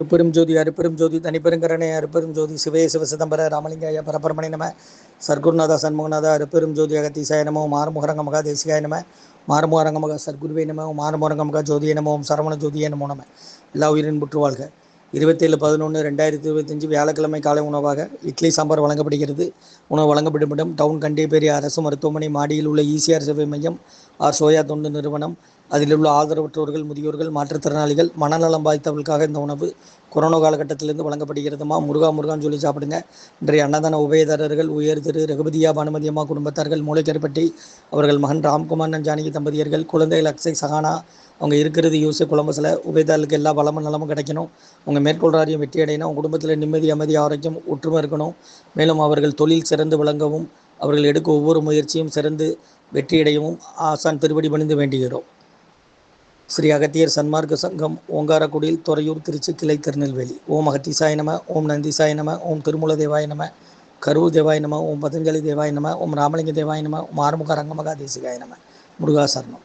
அருப்பெரும் ஜோதி அருப்பெரும் ஜோதி தனிப்பெருங்கரணை அருப்பெரும் ஜோதி சிவே சிவ சிதம்பர ராமலிங்காய பரபரமணி நம சர்க்குருநாதா சண்முகநாதா அருப்பெரும் ஜோதி அகத்தீசாய நமோ மாறுமுகரங்க மகா தேசிகாய நம மாறுமுகரங்க மகா சர்க்குருவே நம மாறுமுகரங்க மகா ஜோதிய நமோ சரவண ஜோதிய நமோ நம. எல்லா உயிரின் புற்று வாழ்க. இருபத்தேழு பதினொன்று ரெண்டாயிரத்தி இருபத்தஞ்சு வியாழக்கிழமை காலை உணவாக இட்லி சாம்பார் வழங்கப்படுகிறது. உணவு வழங்கப்படும் டவுன் கண்டிப்பேரி அரசு மருத்துவமனை மாடியில் உள்ள இசிஆர் சேவை மையம் ஆர் சோயா தொண்டு நிறுவனம் அதில் உள்ள ஆதரவற்றோர்கள் முதியோர்கள் மாற்றுத்திறனாளிகள் மனநலம் பாதித்தவர்களுக்காக இந்த உணவு கொரோனா காலகட்டத்திலிருந்து வழங்கப்படுகிறதுமா? முருகா முருகான்னு சொல்லி சாப்பிடுங்க. இன்றைய அன்னதான உபயதாரர்கள் உயர் திரு ரகுபதியா பானுமதியம்மா குடும்பத்தார்கள் மூளைக்கருப்பட்டி அவர்கள் மகன் ராம்குமார் ஜானகி தம்பதியர்கள் குழந்தைகள் அக்ஷய் சஹானா அவங்க இருக்கிறது யூஸ் குழம்புல உபயதாரர்களுக்கு எல்லா வளமும் நலமும் கிடைக்கணும். அவங்க மேற்கொள்றாரியம் வெற்றி அடையணும். அவங்க குடும்பத்தில் நிம்மதி அமைதி ஆரோக்கியம் ஒற்றுமை இருக்கணும். மேலும் அவர்கள் தொழில் சிறந்து விளங்கவும் அவர்கள் எடுக்கும் ஒவ்வொரு முயற்சியும் சிறந்து வெற்றியடையவும் ஆசான் திருப்படி பணிந்து வேண்டுகிறோம். ஸ்ரீ அகத்தியர் சன்மார்க்க சங்கம் ஓங்காரக்குடியில் துறையூர் திருச்சி கிளை திருநெல்வேலி. ஓம் அகத்திசாய நம ஓம் நந்திசாய நம ஓம் திருமூல தேவாய நம கரூர் தேவாய நம ஓம் பதஞ்சலி தேவாய நம ஓம் ராமலிங்க தேவாய நம ஓம் ஆறுமுக ரங்கமகா தேசிகாய நம முருகாசரணம்